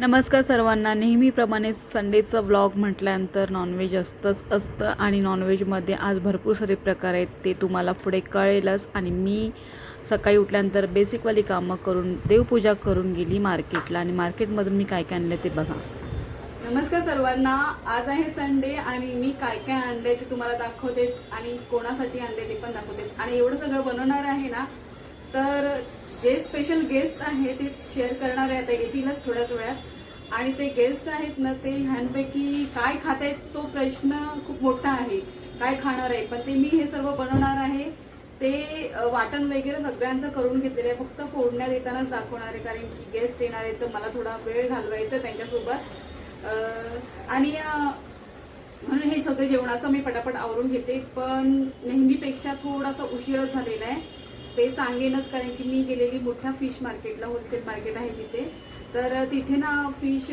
नमस्कार सर्वांना. नेहमीप्रमाणे संडेचं व्लॉग म्हटल्यानंतर नॉनव्हेज असतंच असतं आणि नॉनव्हेजमध्ये आज भरपूर सारे प्रकार आहेत ते तुम्हाला पुढे कळेलच. आणि मी सकाळी उठल्यानंतर बेसिकवाली कामं करून देवपूजा करून गेली मार्केटला आणि मार्केटमधून मी काय काय आणलं ते बघा. नमस्कार सर्वांना. आज आहे संडे आणि मी काय काय आणले ते तुम्हाला दाखवतेच आणि कोणासाठी आणले ते पण दाखवते आणि एवढं सगळं बनवणार आहे ना तर जे स्पेशल गेस्ट आहे ते शेअर करणार आहे आता येतीलच थोड्याच वेळात. आणि ते गेस्ट आहेत ना ते ह्यांपैकी काय खात आहेत तो प्रश्न खूप मोठा आहे. काय खाणार आहे? पण ते मी हे सर्व बनवणार आहे. ते वाटण वगैरे सगळ्यांचं करून घेतलेलं आहे. फक्त फोडण्यात येतानाच दाखवणार आहे कारण की गेस्ट येणार आहेत तर मला थोडा वेळ घालवायचा त्यांच्यासोबत. आणि म्हणून हे सगळं जेवणाचं मी पटापट आवरून घेते पण नेहमीपेक्षा थोडासा उशीरच झालेला आहे. ते सांगेनच कारण की मी गेलेली मोठ्या फिश मार्केटला होलसेल मार्केट आहे तिथे. तर तिथे ना फिश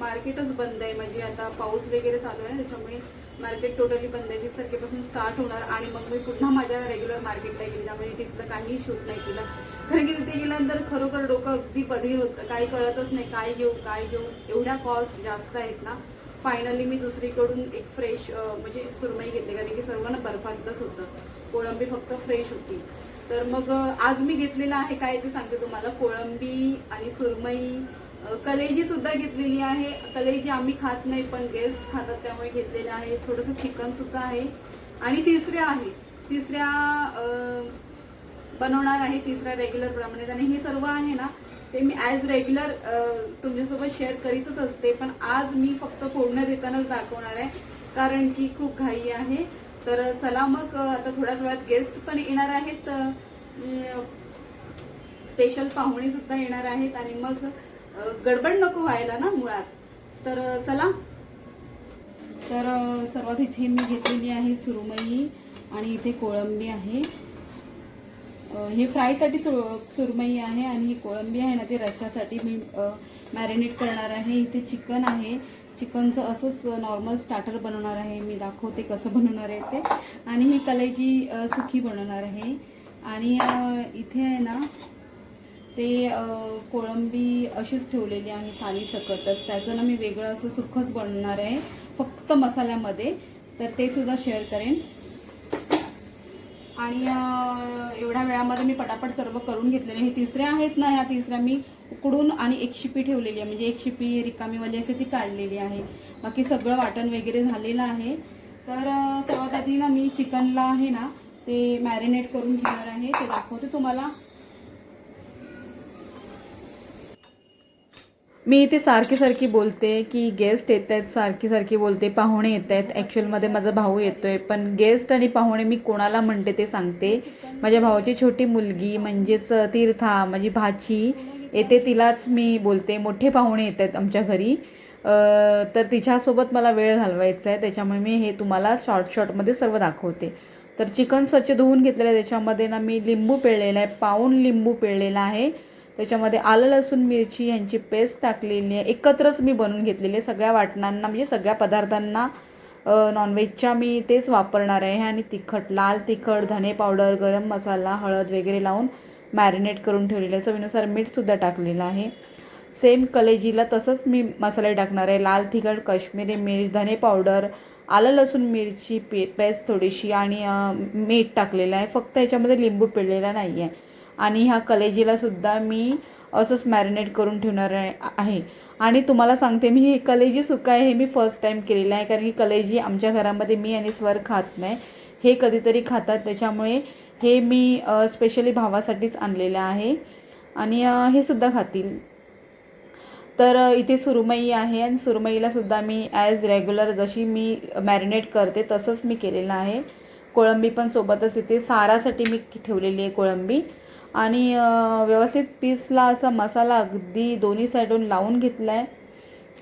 मार्केटच बंद आहे. म्हणजे आता पाऊस वगैरे चालू आहे ना त्याच्यामुळे मार्केट टोटली बंद आहे. वीस तारखेपासून स्टार्ट होणार आणि मग मी पुन्हा माझ्या रेग्युलर मार्केटला गेली. त्यामुळे तिथलं काहीही शूट नाही केलं कारण की तिथे गेल्यानंतर खरोखर डोकं अगदी बधीर होतं. काही कळतच नाही काय घेऊ काय घेऊ. एवढ्या कॉस्ट जास्त आहेत ना. फायनली मी दुसरीकडून एक फ्रेश म्हणजे सुरमई घेतली. कारण की सर्वांना बर्फातलंच होतं. कोळंबी फक्त फ्रेश होती. तर मग आज मी घेतलेलं आहे काय ते सांगते तुम्हाला. कोळंबी आणि सुरमई कलेजी सुद्धा घेतलेली आहे. कलेजी आम्ही खात नाही पण गेस्ट खातात त्यामुळे घेतलेलं आहे. थोडंसं चिकन सुद्धा आहे. आणि तिसऱ्या आहे. तिसऱ्या बनवणार आहे तिसऱ्या रेग्युलर प्रमाणे. आणि हे सर्व आहे ना ते मी ॲज रेग्युलर तुमच्यासोबत शेअर करीतच असते. पण आज मी फक्त फोडणं देतानाच दाखवणार आहे. कारण की खूप घाई आहे. तर चला मग आता थोड्याच वेळात गेस्ट पण येणार आहेत. स्पेशल पाहुणे सुद्धा येणार आहेत आणि मग गडबड नको व्हायला ना मुळात. तर चला. तर सर्वात इथे मी घेतलेली आहे सुरमई आणि इथे कोळंबी आहे. हे फ्रायसाठी सु सुरमई आहे आणि ही कोळंबी आहे ना ते रस्सासाठी मी मॅरिनेट करणार आहे. इथे चिकन आहे. चिकनचं असंच नॉर्मल स्टार्टर बनवणार आहे. मी दाखवते कसं बनवणार आहे ते. आणि ही कलेजी सुखी बनवणार आहे. आणि इथे आहे ना ते कोळंबी अशीच ठेवलेली आहे साली सकटच त्याचं ना मी वेगळं असं सुखच बनवणार आहे. फक्त मसाल्यामध्ये. तर ते सुद्धा शेअर करेन. आणि एवढ्या वेळामध्ये मी पटापट सर्व करून घेतलेले. हे तिसऱ्या आहेत ना ह्या तिसऱ्या मी उकडून आणि एक शिपी ठेवलेली आहे. म्हणजे एक शिपी रिकामीवाली असे ती काढलेली आहे. बाकी सगळं वाटण वगैरे झालेलं आहे. तर सर्वात आधी ना मी चिकनला आहे ना ते मॅरिनेट करून घेणार आहे. ते दाखवते तुम्हाला. मी इथे सारखी सारखी बोलते की गेस्ट येत आहेत सारखी सारखी बोलते पाहुणे येत आहेत ॲक्च्युअलमध्ये माझा भाऊ येतो आहे पण गेस्ट आणि पाहुणे मी कोणाला म्हणते ते सांगते. माझ्या भावाची छोटी मुलगी म्हणजेच तीर्था माझी भाची येते तिलाच मी बोलते. मोठे पाहुणे येत आहेत आमच्या घरी. तर तिच्यासोबत मला वेळ घालवायचा आहे त्याच्यामुळे मी हे तुम्हाला शॉर्ट शॉर्टमध्ये सर्व दाखवते. तर चिकन स्वच्छ धुवून घेतलेलं आहे त्याच्यामध्ये ना मी लिंबू पिळलेला आहे पाऊण लिंबू पिळलेला आहे. त्याच्यामध्ये आलं लसूण मिरची यांची पेस्ट टाकलेली आहे. एकत्रच मी बनवून घेतलेली आहे. सगळ्या वाटणांना म्हणजे सगळ्या पदार्थांना नॉनव्हेजच्या मी तेच वापरणार आहे. आणि तिखट लाल तिखट धने पावडर गरम मसाला हळद वगैरे लावून मॅरिनेट करून ठेवलेलं आहे. चवीनुसार मीठसुद्धा टाकलेलं आहे. सेम कलेजीला तसंच मी मसाले टाकणार आहे. लाल तिखट काश्मीरी मिर्च धने पावडर आलं लसूण मिरची पे पेस्ट थोडीशी आणि मीठ टाकलेलं आहे. फक्त याच्यामध्ये लिंबू पिळलेला नाही आहे आणि ह्या कलेजीलासुद्धा मी असंच मॅरिनेट करून ठेवणार आहे आणि तुम्हाला सांगते मी ही कलेजी सुका आहे हे मी फर्स्ट टाईम केलेलं आहे. कारण की कलेजी आमच्या घरामध्ये मी आणि स्वर खात नाही. हे कधीतरी खातात. त्याच्यामुळे हे मी स्पेशली भावासाठीच आणलेलं आहे. आणि हे सुद्धा खातील. तर इथे सुरमई आहे आणि सुरमईलासुद्धा मी ॲज रेग्युलर जशी मी मॅरिनेट करते तसंच मी केलेलं आहे. कोळंबी पण सोबतच इथे सारासाठी मी ठेवलेली आहे कोळंबी. आणि व्यवस्थित पीसला असा मसाला अगदी दोन्ही साईडून लावून घेतला आहे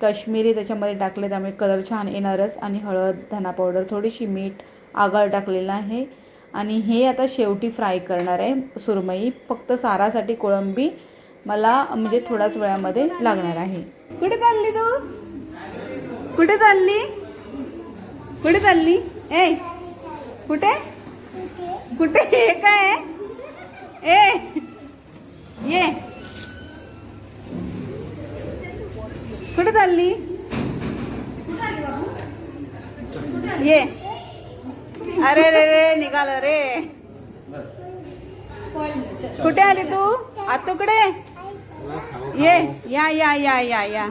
काश्मीरी त्याच्यामध्ये टाकले त्यामुळे कलर छान येणारच. आणि हळद धना पावडर थोडीशी मीठ आगळ टाकलेलं आहे. आणि हे आता शेवटी फ्राय करणार आहे सुरमई. फक्त सारासाठी कोळंबी मला म्हणजे थोड्याच वेळामध्ये लागणार आहे. कुठे चालली तू? कुठे चालली? कुठे चालली? ए कुठे? कुठे? हे काय ए ये. कुठे चालली? ये. अरे रे रे निघाल रे. कुठे आली तू? आतूकडे ये या या या या या.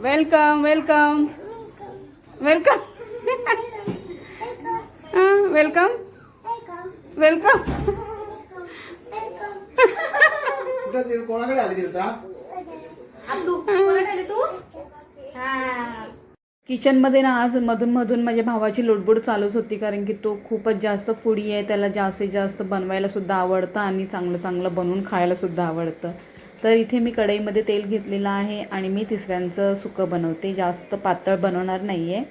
Welcome welcome welcome welcome welcome कुठं कोणाकडे आली किचनमध्ये ना आज मधून मधून माझ्या भावाची लोटबोट चालूच होती कारण की तो खूपच जास्त फुडी आहे त्याला जास्तीत जास्त बनवायला सुद्धा आवडतं आणि चांगलं चांगलं बनवून खायला सुद्धा आवडतं. तर इथे मी कढईमध्ये तेल घेतलेलं आहे आणि मी तिसऱ्यांचं सुकं बनवते जास्त पातळ बनवणार नाही आहे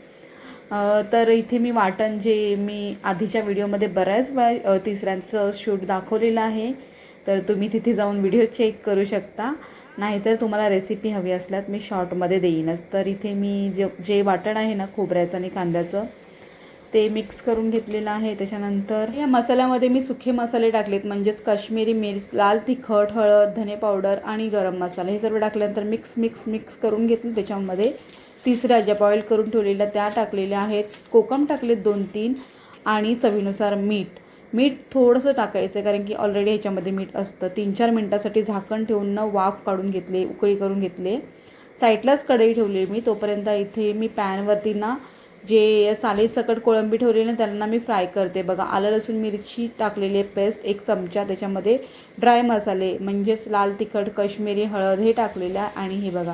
अ, तर इथे मी वाटण जे मी आधीच्या व्हिडिओमध्ये बऱ्याच वेळा तिसऱ्यांचं शूट दाखवलेलं आहे. तर तुम्ही तिथे जाऊन व्हिडिओ चेक करू शकता. नाहीतर तुम्हाला रेसिपी हवी असल्यात मी शॉर्टमध्ये देईनच. तर इथे मी जे जे वाटण आहे ना खोबऱ्याचं आणि कांद्याचं ते मिक्स करून घेतलेलं आहे. त्याच्यानंतर या मसाल्यामध्ये मी सुखे मसाले टाकलेत. म्हणजेच काश्मीरी मिर्च लाल तिखट हळद धने पावडर आणि गरम मसाला हे सर्व टाकल्यानंतर मिक्स मिक्स मिक्स करून घेतले. त्याच्यामध्ये तिसऱ्या ज्या बॉईल करून ठेवलेल्या त्या टाकलेल्या आहेत. कोकम टाकलेत दोन तीन आणि चवीनुसार मीठ. मीठ थोडंसं टाकायचं आहे कारण की ऑलरेडी ह्याच्यामध्ये मीठ असतं. तीन चार मिनटासाठी झाकण ठेवून न वाफ काढून घेतले उकळी करून घेतले. साईडलाच कढई ठेवली मी. तोपर्यंत इथे मी पॅनवरती ना जे साली सकट कोळंबी ठेवलेली ना त्यांना मी फ्राय करते. बघा आलं लसूण मिरची टाकलेली आहे पेस्ट एक चमचा. त्याच्यामध्ये ड्राय मसाले म्हणजेच लाल तिखट कश्मीरी हळद हे टाकलेलं आहे. आणि हे बघा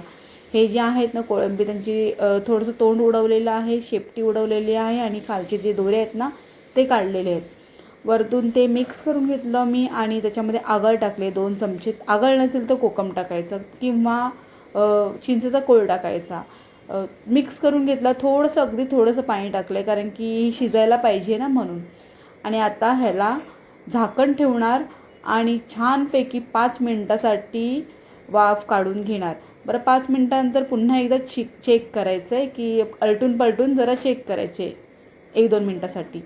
हे जे आहेत ना कोळंबी त्यांची थोडंसं तोंड उडवलेलं आहे शेपटी उडवलेली आहे आणि खालचे जे दोरे आहेत ना ते काढलेले आहेत. वरतून ते मिक्स करून घेतलं मी आणि त्याच्यामध्ये आगळ टाकले दोन चमचे. आगळ नसेल तर कोकम टाकायचं किंवा चिंचेचा कोळ टाकायचा. मिक्स करून घेतला थोडंसं अगदी थोडंसं पाणी टाकलं आहे कारण की शिजायला पाहिजे ना म्हणून. आणि आता ह्याला झाकण ठेवणार आणि छानपैकी पाच मिनटासाठी वाफ काढून घेणार. बरं पाच मिनटानंतर पुन्हा एकदा चेक चेक करायचं आहे की अलटून पलटून जरा चेक करायचे. एक दोन मिनटासाठी.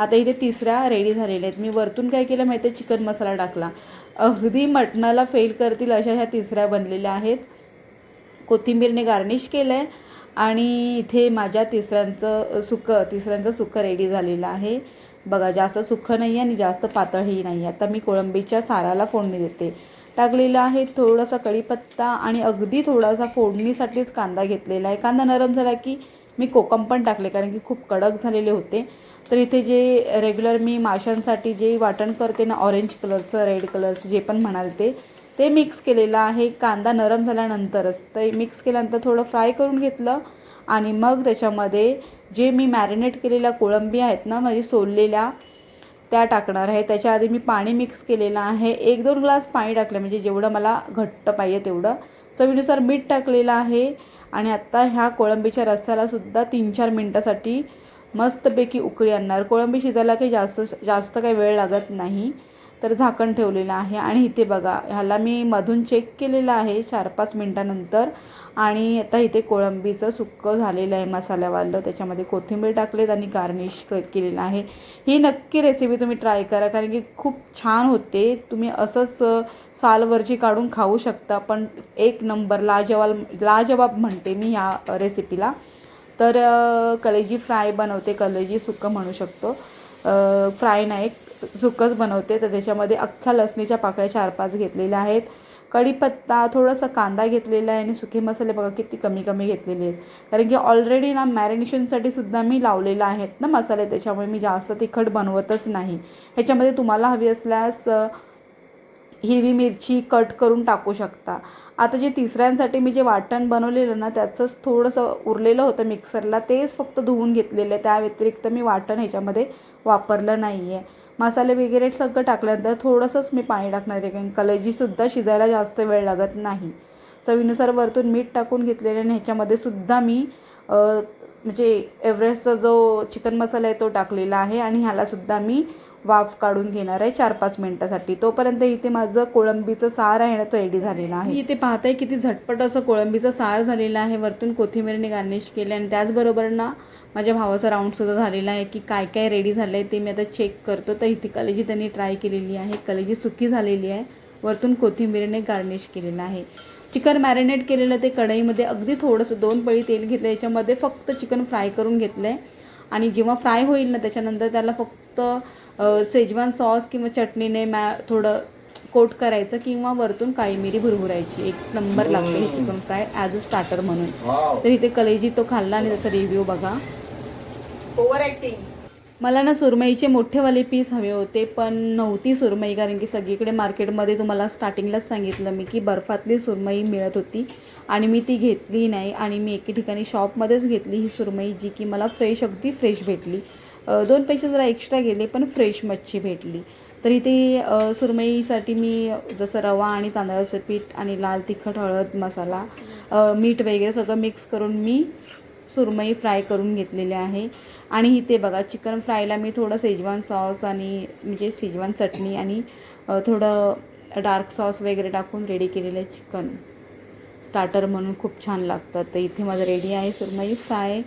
आता इथे तिसऱ्या रेडी झालेल्या आहेत. मी वरतून काय केलं माहिती आहे? चिकन मसाला टाकला. अगदी मटणाला फेल करतील अशा ह्या तिसऱ्या बनलेल्या आहेत. कोथिंबीरने गार्निश केलं आहे आणि इथे माझ्या तिसऱ्यांचं सुकं तिसऱ्यांचं सुकं रेडी झालेलं आहे. बघा जास्त सुखं नाही आहे आणि जास्त पातळही नाही आहे आता मी कोळंबीच्या साराला फोडणी देते. टाकलेलं आहे थोडासा कढीपत्ता आणि अगदी थोडासा फोडणीसाठीच कांदा घेतलेला आहे. कांदा नरम झाला की मी कोकम पण टाकले कारण की खूप कडक झालेले होते. तर इथे जे रेग्युलर मी माशांसाठी जे वाटण करते ना ऑरेंज कलरचं रेड कलरचं जे पण म्हणाल ते ते मिक्स केलेलं आहे. कांदा नरम झाल्यानंतरच ते मिक्स केल्यानंतर थोडं फ्राय करून घेतलं आणि मग त्याच्यामध्ये जे मी मॅरिनेट केलेल्या कोळंबी आहेत ना म्हणजे सोललेल्या त्या टाकणार आहे. त्याच्या आधी मी पाणी मिक्स केलेलं आहे. एक दोन ग्लास पाणी टाकलं म्हणजे जेवढं मला घट्ट पाहिजे तेवढं. चवीनुसार मीठ टाकलेलं आहे. आणि आत्ता ह्या कोळंबीच्या रस्स्यालासुद्धा तीन चार मिनटासाठी मस्तपैकी उकळी आणणार. कोळंबी शिजायला काही जास्त जास्त काही वेळ लागत नाही. तर झाकण ठेवलेलं आहे. आणि इथे बघा ह्याला मी मधून चेक केलेलं आहे चार पाच मिनटानंतर. आणि आता इथे कोळंबीचं सुक्कं झालेलं आहे मसाल्यावालं. त्याच्यामध्ये कोथिंबीर टाकलेत आणि गार्निश क केलेलं आहे. ही नक्की रेसिपी तुम्ही ट्राय करा कारण की खूप छान होते. तुम्ही असंच सालवरची काढून खाऊ शकता. पण एक नंबर लाजवाल लाजवाब म्हणते मी ह्या रेसिपीला तर कलेजी फ्राय बनवते. कलेजी सुक्कं म्हणू शकतो. फ्राय नाही सुकंच बनवते. तर त्याच्यामध्ये अख्ख्या लसणीच्या पाकळ्या चार पाच घेतलेल्या आहेत. कढीपत्ता थोडासा कांदा घेतलेला आहे आणि सुके मसाले बघा किती कमी कमी घेतलेले आहेत. कारण की ऑलरेडी ना मॅरिनेशनसाठी सुद्धा मी लावलेलं आहेत ना मसाले. त्याच्यामुळे मी जास्त तिखट बनवतच नाही. ह्याच्यामध्ये तुम्हाला हवी असल्यास हिरवी मिरची कट करून टाकू शकता. आता जे तिसऱ्यांसाठी मी जे वाटण बनवलेलं ना त्याचंच थोडंसं उरलेलं होतं मिक्सरला. तेच फक्त धुवून घेतलेलं आहे. त्या व्यतिरिक्त मी वाटण ह्याच्यामध्ये वापरलं नाही आहे मसाले वगैरे सगळं टाकल्यानंतर थोडंसंच मी पाणी टाकणार आहे. कारण कलेजीसुद्धा शिजायला जास्त वेळ लागत नाही. चवीनुसार वरतून मीठ टाकून घेतलेलं आणि ह्याच्यामध्ये सुद्धा मी म्हणजे एव्हरेस्टचा जो चिकन मसाला आहे तो टाकलेला आहे. आणि ह्यालासुद्धा मी वाफ काढून घेणार आहे चार पाच मिनटासाठी. तोपर्यंत इथे माझं कोळंबीचं सार आहे ना तो रेडी झालेला आहे. इथे पाहताय किती झटपट असं कोळंबीचं सार झालेलं आहे. वरतून कोथिंबीरने गार्निश केले आणि त्याचबरोबर ना माझ्या भावाचा राऊंडसुद्धा झालेला आहे की काय काय रेडी झालं आहे ते मी आता चेक करतो. तर इथे कलेजी त्यांनी ट्राय केलेली आहे. कलेजी सुकी झालेली आहे. वरतून कोथिंबीरने गार्निश केलेलं आहे. चिकन मॅरिनेट केलेलं ते कढईमध्ये अगदी थोडंसं दोन पळी तेल घेतलं याच्यामध्ये फक्त चिकन फ्राय करून घेतलं आहे आणि जेव्हा फ्राय होईल ना त्याच्यानंतर त्याला फक्त अ, शेजवान सॉस किंवा चटणीने मॅ थोडं कोट करायचं किंवा वरतून काळी मिरी भुरभुरायची. एक नंबर लागते हे chicken fry as a starter म्हणून. तर इथे कलेजी तो खाल्ला आणि त्याचा रिव्ह्यू बघा. ओव्हर ऍक्टिंग मला ना सुरमईचे मोठेवाले पीस हवे होते पण नव्हती सुरमई कारण की सगळीकडे मार्केटमध्ये तुम्हाला स्टार्टिंगलाच सांगितलं मी की बर्फातली सुरमई मिळत होती आणि मी ती घेतली नाही आणि मी एके ठिकाणी शॉपमध्येच घेतली ही सुरमई जी की मला फ्रेश अगदी फ्रेश भेटली. दोन पैसे जरा एक्स्ट्रा गेले पण फ्रेश मच्छी भेटली. तर इथे सुरमईसाठी मी जसं रवा आणि तांदळाचं पीठ आणि लाल तिखट हळद मसाला मीठ वगैरे सगळं मिक्स करून मी सुरमई फ्राय करून घेतलेले आहे. आणि इथे बघा चिकन फ्रायला मी थोडं शेजवान सॉस आणि म्हणजे शेजवान चटणी आणि थोडं डार्क सॉस वगैरे टाकून रेडी केलेलं चिकन स्टार्टर म्हणून खूप छान लागतं. तर इथे माझं रेडी आहे सुरमई फ्राय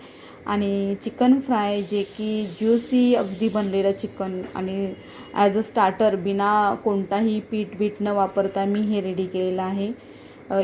आणि चिकन फ्राय जे की ज्युसी अगदी बनलेलं चिकन आणि ॲज अ स्टार्टर बिना कोणताही पीठ बीठ न वापरता मी हे रेडी केलेलं आहे.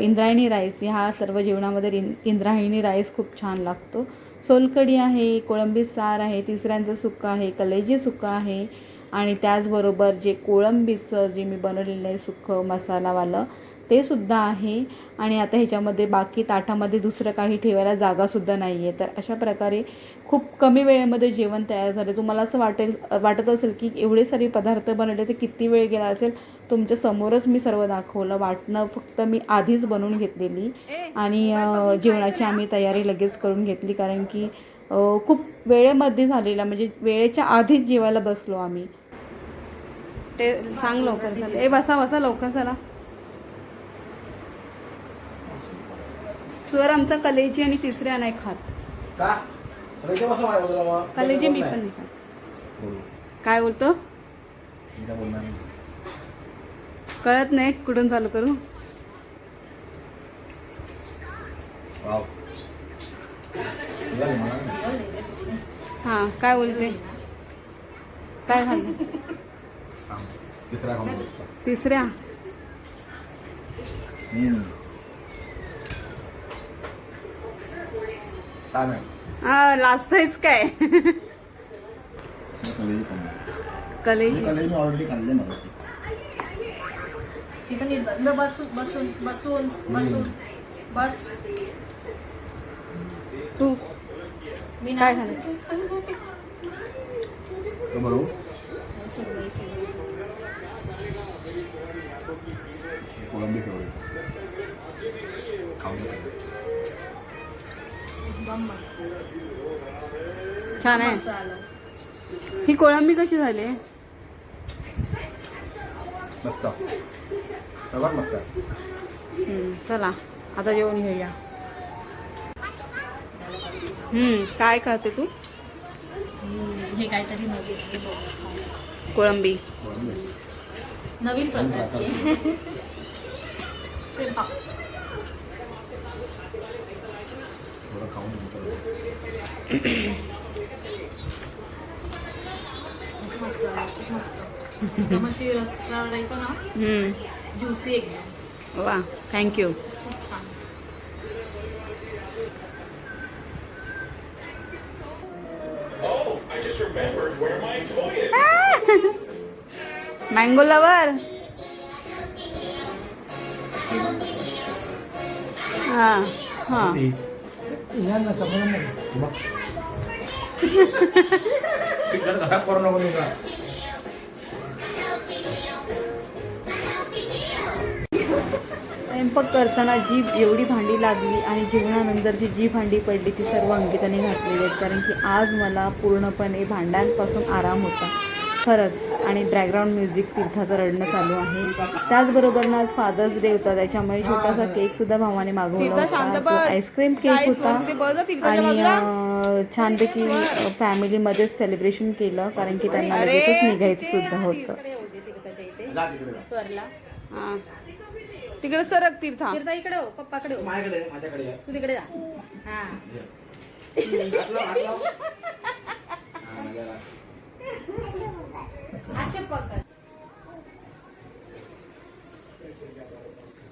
इंद्रायणी राईस ह्या सर्व जेवणामध्ये रिन इंद्रायणी राईस खूप छान लागतो. सोलकढी आहे कोळंबी सार आहे तिसऱ्यांचं सुक्का आहे कलेजी सुक्का आहे आणि त्याचबरोबर जे कोळंबीचं जे मी बनवलेलं आहे सुक्कं मसालावालं ते सुद्धा आहे. आणि आता ह्याच्यामध्ये बाकी ताटामध्ये दुसरं काही ठेवायला जागासुद्धा नाही आहे तर अशा प्रकारे खूप कमी वेळेमध्ये जेवण तयार झालं. तुम्हाला असं वाटेल वाटत असेल की एवढे सारे पदार्थ बनवले तर किती वेळ गेला असेल? तुमच्या समोरच मी सर्व दाखवलं. वाटणं फक्त मी आधीच बनवून घेतलेली. आणि जेवणाची आम्ही तयारी लगेच करून घेतली. कारण की खूप वेळेमध्ये झालेला म्हणजे वेळेच्या आधीच जेवायला बसलो आम्ही. ते सांग लवकर झालं ए बसा बसा लवकर चला. स्वर आमचा कलेजी आणि तिसऱ्या नाही खात का मग कलेजी मी पण नाही खात बोलू. काय बोलतो मी काय बोलणार नाही. कळत नाही कुठून चालू करू वाव झालं नाही. हां काय बोलते काय खाल्लं थांब. तिसरा खाऊन बघतो. तिसऱ्या हम्म. छान आहे हा लाजतायच काय? कलेजी. कलेजी. ऑलरेडी मला. तिथं नीट बसून बसून बसून बसून. बस. तू? मी काय बरोबर? सुरमई फेवरेट. मस्त. छान आहे. मसाला. ही कोळंबी कशी झाली? मस्त. सर्वात मस्त. आहे. हम्म, चला. आता जेवण घेऊया. हम्म, काय करते तू? हम्म, हे काहीतरी नवीन बघ. कोळंबी. नवीन प्रकारची. ते. थोडं खाऊन नंतर खूप मस्त आहे, खूप मस्त एकदम अशी रस्सा टाईप ना हम्म, ज्युसी एकदम वा थँक्यू मँगो लवर हां हां करू नको स्वयंपाक करताना जी एवढी भांडी लागली आणि जेवणानंतर जी जी भांडी पडली ती सर्व अंकिताने घातलेली आहेत. कारण की आज मला पूर्णपणे भांड्यांपासून आराम होता. खरंच. आणि बॅकग्राऊंड म्युझिक तीर्थाचं रडणं चालू आहे. त्याचबरोबर ना आज फादर्स डे होता त्याच्यामुळे छोटासा केक सुद्धा भावाने मागवला होता. आईस्क्रीम केक होता. आणि छानपैकी फॅमिलीमध्येच सेलिब्रेशन केलं कारण की त्यांना लगेचच निघायचं सुद्धा होतं. तिकडे हां. सरक तीर्था. तीर्था इकडे हो पप्पाकडे हो. माझ्याकडे. तू तिकडे जा. हा. हा,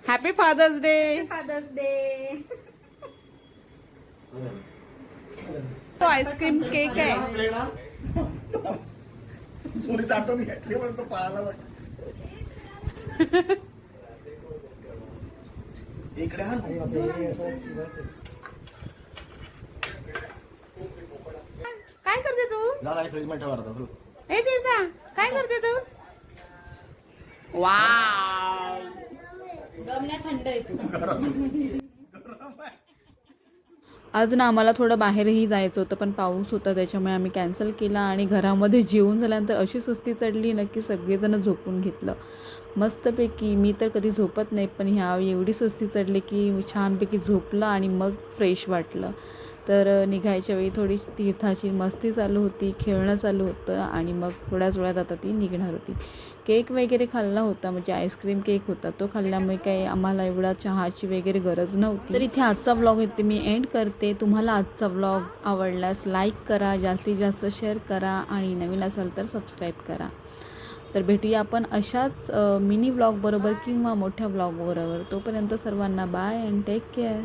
happy father's day father's day तो आईस्क्रीम केक आहे प्लेट आण. चोरीची आठवण घेतली म्हणून तो पळाला बघ. इकडे आण. काय करते तू? जा गाडी फ्रीजमध्ये ठेवा आता. ए तीर्था काय करते तू? वाव. थंड आहे तू. आज ना आम्हाला थोडं बाहेरही जायचं होतं पण पाऊस होता त्याच्यामुळे आम्ही कॅन्सल केला आणि घरामध्ये जेवून झाल्यानंतर अशी सुस्ती चढली ना की सगळेजण झोपून घेतलं. मस्तपैकी मी तर कधी झोपत नाही पण ह्यावेळी एवढी सुस्ती चढली की मी छानपैकी झोपलं आणि मग फ्रेश वाटलं. तर निघायच्या वेळी थोडी तीर्थाची मस्ती चालू होती खेळणं चालू होतं आणि मग थोड्याच वेळात आता ती निघणार होती. केक वगैरे खाल्ला होता म्हणजे आईस्क्रीम केक होता तो खाल्ल्यामुळे काही आम्हाला एवढा चहाची वगैरे गरज नव्हती. तर इथे आजचा व्लॉग इथे मी एंड करते. तुम्हाला आजचा व्लॉग आवडल्यास लाईक करा जास्तीत जास्त शेअर करा आणि नवीन असाल तर सबस्क्राईब करा. तर भेटूया आपण अशाच मिनी ब्लॉगबरोबर किंवा मोठ्या ब्लॉगबरोबर तोपर्यंत सर्वांना बाय अँड टेक केअर.